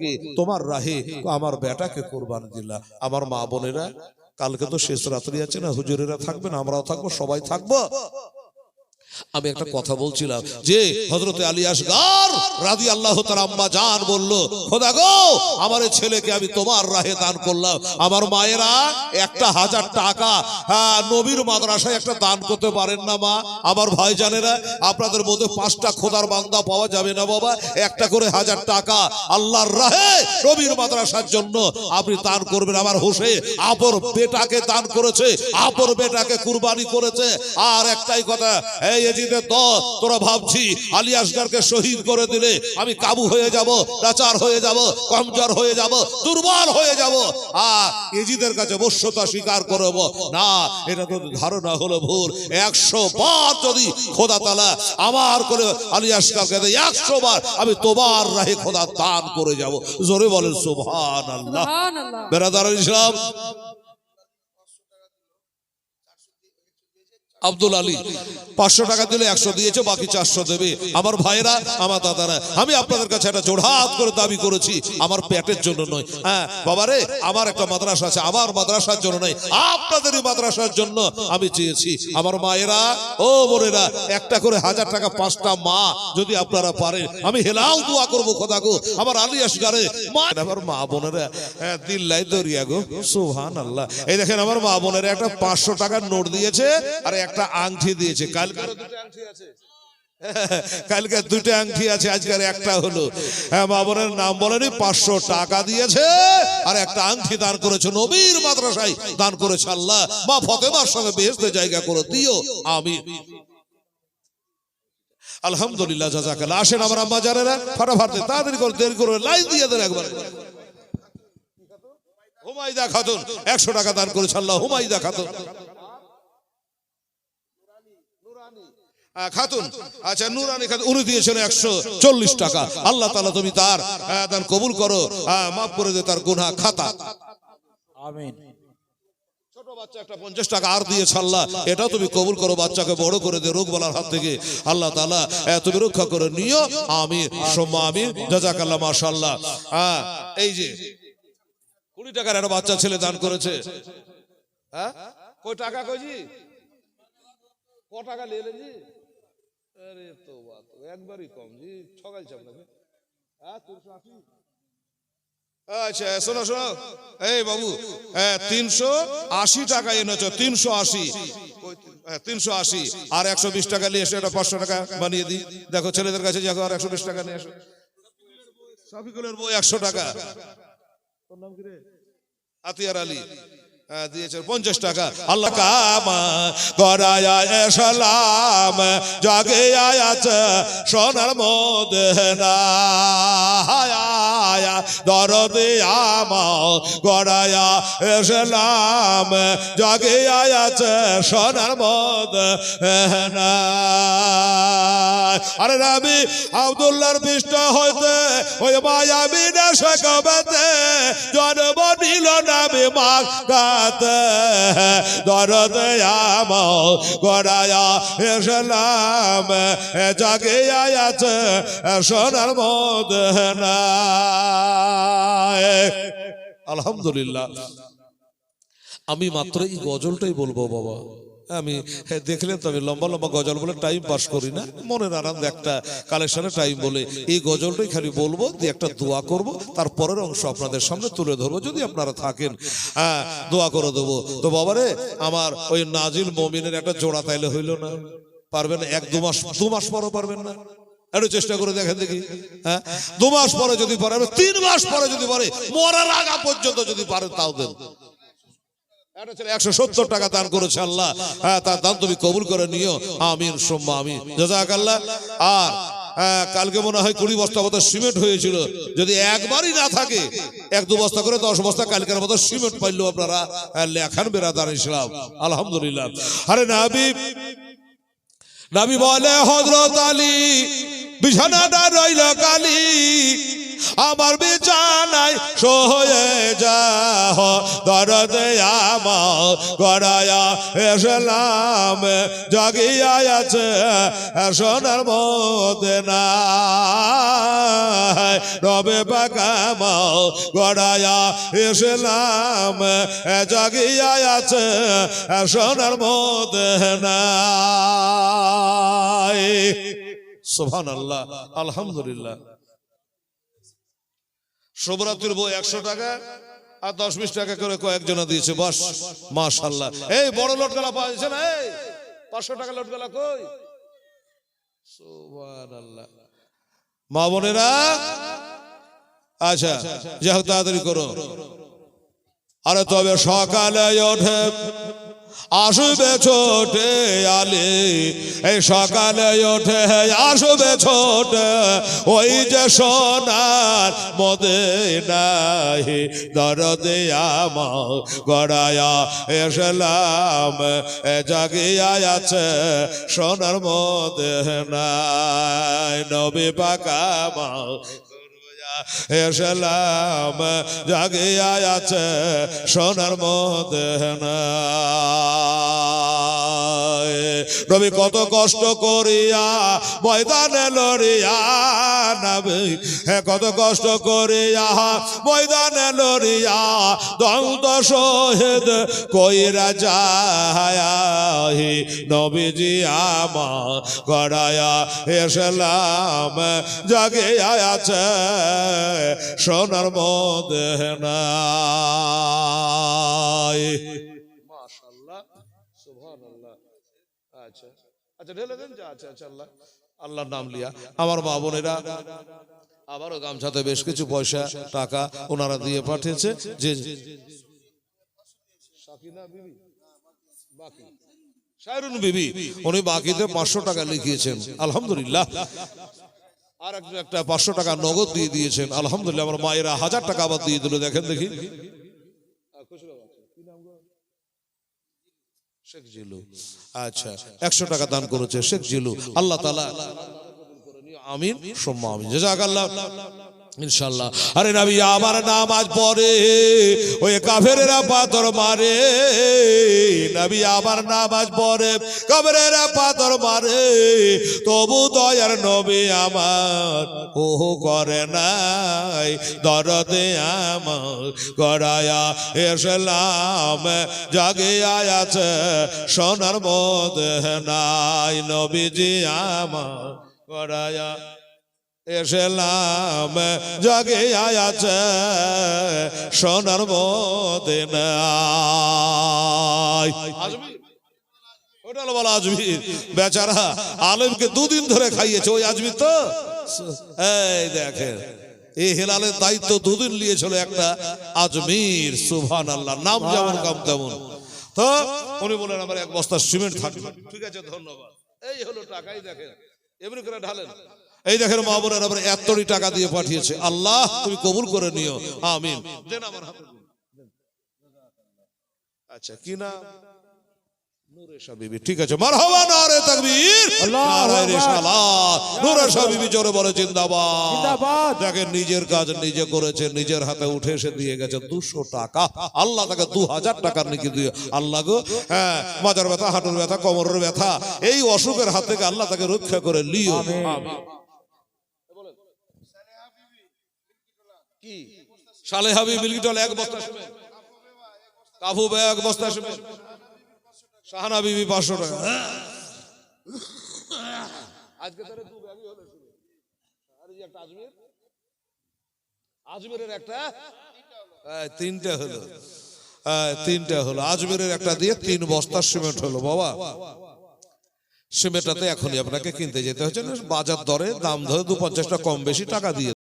কি তোমার রাহে আমার বেটাকে কোরবান দিলা। আমার মা বোনেরা, কালকে তো শেষ রাত্রি আছে না, হুজুরেরা থাকবেন আমরাও থাকব, সবাই থাকব। আমি একটা কথা বলছিলাম যে হজরতে আলী আসগার রাজি আল্লাহ তার আম্মা জান বলল খোদা গো আমার ছেলেকে আমি তোমার রাহে দান করলাম। আমার মায়েরা একটা হাজার টাকা হ্যাঁ, নবীর মাদ্রাসায় একটা দান করতে পারেন না মা। আমার ভাই জানেরা আপনাদের মধ্যে পাঁচটা খোদার বান্দা পাওয়া যাবে না বাবা। একটা করে হাজার টাকা আল্লাহর রাহে নবীর মাদ্রাসার জন্য আপনি দান করবেন। আমার হোসে আপর বেটাকে দান করেছে আপর বেটাকে কুরবানি করেছে। আর একটাই কথা এই এজিদের তো তোরা ভাবছি আলী আসগারকে শহীদ করে দিলে আমি কাবু হয়ে যাব লাচার হয়ে যাব কমজোর হয়ে যাব দুর্বল হয়ে যাব। আর এজিদের কাছে বশ্যতা স্বীকার করব। না এটা তো ধারণা হলো ভুল। একশো বার যদি খোদা তালা আমার করে আলী আসগারকে দেয় একশো বার আমি তোমার রাহে খোদা দান করে যাব। জোরে বলেন সুবহান আল্লাহ বেরাদার ইসলাম আব্দুল আলী। পাঁচশো টাকা দিলে একশো দিয়েছে বাকি চারশো দেবে। আমার ভাইরা আমার দাদারা আমি আপনাদের কাছে একটা জোড়হাত করে দাবি করেছি আমার পেটের জন্য নয়। হ্যাঁ বাবারে আমার একটা মাদ্রাসা আছে আমার মাদ্রাসার জন্য নয় আপনাদেরই মাদ্রাসার জন্য আমি চেয়েছি। আমার মায়েরা ও বোনেরা একটা করে হাজার টাকা পাঁচটা মা যদি আপনারা পারেন আমি হেলাও দোয়া করব খোদা গো। আমার আলী আসগারে মা আমার মা বোনেরা হ্যাঁ, দিল্লাই দরিয়া গো সুহান আল্লাহ এই দেখেন আমার মা বোনেরা একটা পাঁচশো টাকার নোট দিয়েছে আর একটা আংটি দিয়েছে। কালকে আরও দুটো আংটি আছে? কালকে দুটো আংটি আছে আজকের একটা হলো। হ্যাঁ মা নাম বলেনি পাঁচশো টাকা দিয়েছে আর একটা আংটি দান করেছে নবীর মাদ্রাসায় দান করেছে আল্লাহ। মা ফতেমার সঙ্গে বেহেস্তে জায়গা করে দিও আমি আলহামদুলিল্লাহ জাজাকাল্লাহ। আসেন আমার আম্মা জানেরা ফাটাফাটি তাড়াতাড়ি করে দেরি করে লাইন দিয়ে দেন একবার। হুমাইদা খাতুন একশো টাকা দান করেছে আল্লাহ হুমাইদা খাতুন। খাতুন আচ্ছা নুরানি খাতুন উনি দিয়েছেন একশো চল্লিশ টাকা। আল্লাহ তালা তুমি তার দান কবুল করো মাফ করে দে তার গুনা খাতা। আমিন। বাচ্চা একটা পঞ্চাশ টাকা আর দিয়েছে আল্লাহ এটা তুমি কবুল করো বাচ্চাকে বড় করে দে রোগ বলার হাত থেকে। আল্লাহ তালা তুমি রক্ষা করে নিও। আমি সোম্মা আমি জাজাকাল্লাহ মাশাল্লাহ হ্যাঁ এই যে কুড়ি টাকার একটা বাচ্চা ছেলে দান করেছে। হ্যাঁ? কই টাকা কইছি ক টাকা নিলেন জি? আরে তো বাত একবারই কম। জি ঠগাইছে আপনাকে হ্যাঁ তিনশো আশি আচ্ছা শোনো শোনো। এই বাবু হ্যাঁ তিনশো আশি টাকা এনেছো তিনশো আশি। তিনশো আশি। আর একশো বিশ টাকা নিয়ে এসে এটা পাঁচশো টাকা বানিয়ে দিই। দেখো ছেলেদের কাছে যাকো আর একশো বিশ টাকা নিয়ে এসো। শফিকুলের বই একশো টাকা। তোর নাম কি রে? আতিয়ার আলী। হ্যাঁ, দিয়েছে পঞ্চাশ টাকা। কামা সোনার মদনা। দরদে আমা গড়ায়া এসলাম জাগে আয়াছে সোনার মদনা। আরে আব্দুল্লাহর পৃষ্ঠ হইতে ওই মায়াবি না নামে মাকাতে দরদ আমল গড়ায়া এসলাম জাগে আয়াছে সোনার মদনা আলহামদুলিল্লাহ। আমি মাত্র এই গজলটাই বলব বাবা। আমি হ্যাঁ, দেখলেন তো আমি লম্বা লম্বা গজল বলে টাইম পাস করি না। মনের আনন্দ একটা কালেকশনে টাইম বলে এই গজলটাই খালি বলব দিয়ে একটা দোয়া করব তারপরের অংশ আপনাদের সামনে তুলে ধরবো যদি আপনারা থাকেন। হ্যাঁ দোয়া করে দেবো। তো বাবারে আমার ওই নাজিল মমিনের একটা জোড়া তাইলে হইল না। পারবেন এক দু মাস দু মাস পরও পারবেন না। একটু চেষ্টা করে দেখেন দেখি। হ্যাঁ দু মাস পরে যদি পারে তিন মাস পরে যদি পারে মরার আগা পর্যন্ত যদি পারে তাও দেন। একশো সত্তর টাকা হ্যাঁ হ্যাঁ, কুড়ি বস্তা মতো সিমেন্ট হয়েছিল। যদি একবারই না থাকে এক দু বস্তা করে দশ বস্তা কালকের মতো সিমেন্ট পাইলো আপনারা। হ্যাঁ, আলহামদুলিল্লাহ। আরে নাবি নাবি বলে হজরত আলী বিছানাটা রইল কালি। আমার বিছানায় সয়ে যাহ দরদে আমার গড়ায়া এসলাম, জাগিয়া আছে সোনার মধ্যে না রবে পাকাম গড়ায়া এসলাম, জাগিয়া আছে সোনার মধ্যে না সোভান আল্লাহ আলহামদুলিল্লাহ। শুভরাত্রির বই একশো টাকা আর দশ বিশ টাকা করে কয়েকজনে দিয়েছে, বাস মাশাল্লাহ এই বড় লটকালা পাওয়া যাচ্ছে না, এই পাঁচশো টাকা লটকালা কই? মা বোনেরা আচ্ছা যাই হোক, তাড়াতাড়ি করো। আরে তবে সকালে ওঠে। আসবে ছোটে আলে। এই সকালে ওঠে আসবে ছোটে, ওই যে সোনার মদে নাই দরদে আমার গড়ায়া এসলাম, এ জাগিয়া আছে সোনার মদে নাই নবী পাকা মা এসলাম জাগিয়া আছে সোনার মধ্যে রবি কত কষ্ট করিয়া, ময়দানে লড়িয়া নাবি হে, কত কষ্ট করিয়া, ময়দানে লড়িয়া দন্ত শহীদ কইরা যায় নবীজি আমা গড়ায়া এসলাম, জাগিয়া আছে সোনার মধ্যে নাই। আচ্ছা ঢেলে দেন, যা আচ্ছা আচ্ছা আল্লাহ। আল্লাহর নাম লিয়া। আমার মা বোনেরা, আবারও গামছাতে বেশ কিছু পয়সা, টাকা ওনারা দিয়ে পাঠিয়েছে। যে সাকিনা বিবি? উনি বাকিতে পাঁচশো টাকা লিখিয়েছেন। আলহামদুলিল্লাহ। আর একজন একটা পাঁচশো টাকা নগদ দিয়ে দিয়েছেন। আলহামদুলিল্লাহ, আমার মায়েরা হাজার টাকা আবার দিয়ে দিল, দেখেন দেখি। শেখ জিলু। আচ্ছা একশো টাকা দান করেছে শেখ জিলু। আল্লাহ তালা আমিন। সোম্মা আমিন। জাজাক আল্লাহ ইনশাল্লাহ আরে নবী, আমার নামাজ পড়ে, ওই কাফেরেরা পাথর মারে। নবী, আমার নামাজ পড়ে, কাফেরেরা পাথর মারে। তবু দয়ার নবী আমার ও করে নাই। দরদে আমার গড়ায়া এসলাম, জাগিয়া আছে, সোনার মধ্যে নাই। নবীজি আমার গড়ায়া এসেলাম জাগে আছে সোনার নাই ওটা বলা বেচারা আলেমকে দুদিন ধরে খাইয়েছে, ওই আজমির তো? এই দেখেন এই হেলালের দায়িত্ব দুদিন নিয়েছিল একটা আজমির সুভান আল্লাহ নাম যেমন কাম তেমন। তো উনি বলেন আমার এক বস্তা সিমেন্ট থাকবে। ঠিক আছে, ধন্যবাদ। এই হলো টাকাই দেখেন, এমনি করে ঢালেন। এই দেখেন মা বোনের আবার এতটি টাকা দিয়ে পাঠিয়েছে। আল্লাহ তুমি কবুল করে নিও। আমিন। দেন আমার হাতে আচ্ছা কি না? ঠিক আছে মারহাবা নারে তাকবীর। নারায়ে রিসালাত। জোরে বলে জিন্দাবাদ। জিন্দাবাদ। নিজের কাজ নিজে করেছে নিজের হাতে উঠে এসে দিয়ে গেছে দুশো টাকা। আল্লাহ তাকে দু হাজার টাকার নাকি দিয়ে আল্লাহ গো হ্যাঁ মাজার ব্যথা হাঁটুর ব্যথা কোমরের ব্যথা এই অসুখের হাত থেকে আল্লাহ তাকে রক্ষা করে লিও কি? সালেহা বিবি মিল্কিটল এক বস্তা সিমেন্ট কাবু বে এক বস্তা সিমেন্ট শাহানা বিবি পাঁচশো টাকা। আজকে তাহলে দু ব্যাগই হলো শুধু। আর এই একটা আজমির। আজমিরের একটা। হ্যাঁ, তিনটা হলো। হ্যাঁ, তিনটা হলো। আজমিরের একটা দিয়ে তিন বস্তা সিমেন্ট হলো বাবা। সিমেন্টটাতে এখনই আপনাকে কিনতে যেতে হচ্ছে। না বাজার দরে দাম ধরে দু পঞ্চাশটা কম বেশি টাকা দিয়ে।